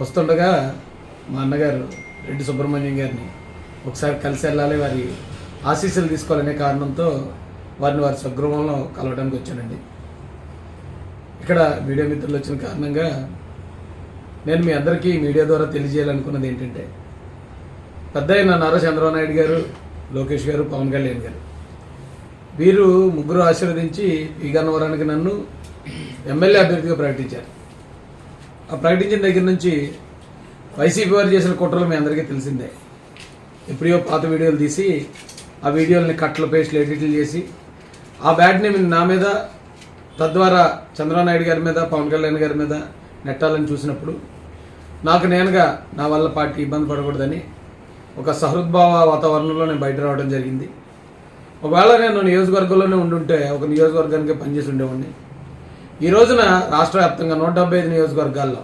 వస్తుండగా మా అన్నగారు రెడ్డి సుబ్రహ్మణ్యం గారిని ఒకసారి కలిసి వెళ్ళాలి వారి ఆశీస్సులు తీసుకోవాలనే కారణంతో వారిని వారి స్వగృహంలో కలవడానికి వచ్చానండి. ఇక్కడ మీడియా మిత్రులు వచ్చిన కారణంగా నేను మీ అందరికీ మీడియా ద్వారా తెలియజేయాలనుకున్నది ఏంటంటే పెద్ద అయిన నారా చంద్రబాబు నాయుడు గారు లోకేష్ గారు పవన్ కళ్యాణ్ గారు వీరు ముగ్గురు ఆశీర్వదించి ఈ గన్నవరానికి నన్ను ఎమ్మెల్యే అభ్యర్థిగా ప్రకటించారు. ప్రకటించిన దగ్గర నుంచి వైసీపీ వారు చేసిన కుట్రలు మీ అందరికీ తెలిసిందే. ఎప్పుడో పాత వీడియోలు తీసి ఆ వీడియోలని కట్టలు పేస్ట్లు ఎడిట్లు చేసి ఆ బ్యాట్ని నా మీద తద్వారా చంద్రబాబు నాయుడు గారి మీద పవన్ కళ్యాణ్ గారి మీద నెట్టాలని చూసినప్పుడు నాకు నేనుగా నా వల్ల పార్టీ ఇబ్బంది పడకూడదని ఒక సహృద్భావ వాతావరణంలో నేను బయట రావడం జరిగింది. ఒకవేళ నేను నియోజకవర్గంలోనే ఉండుంటే ఒక నియోజకవర్గానికి పనిచేసి ఉండేవాడిని. ఈ రోజున రాష్ట్ర వ్యాప్తంగా నూట డెబ్బై ఐదు నియోజకవర్గాల్లో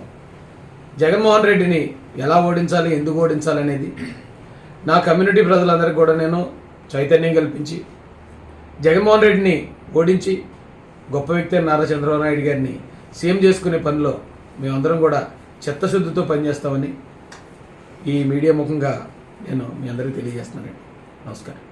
జగన్మోహన్ రెడ్డిని ఎలా ఓడించాలి ఎందుకు ఓడించాలి అనేది నా కమ్యూనిటీ ప్రజలందరికీ కూడా నేను చైతన్యం కల్పించి జగన్మోహన్ రెడ్డిని ఓడించి గొప్ప వ్యక్తి నారా చంద్రబాబు నాయుడు గారిని సీఎం చేసుకునే పనిలో మేమందరం కూడా చిత్తశుద్ధితో పనిచేస్తామని ఈ మీడియా ముఖంగా నేను మీ అందరికీ తెలియజేస్తున్నానండి. నమస్కారం.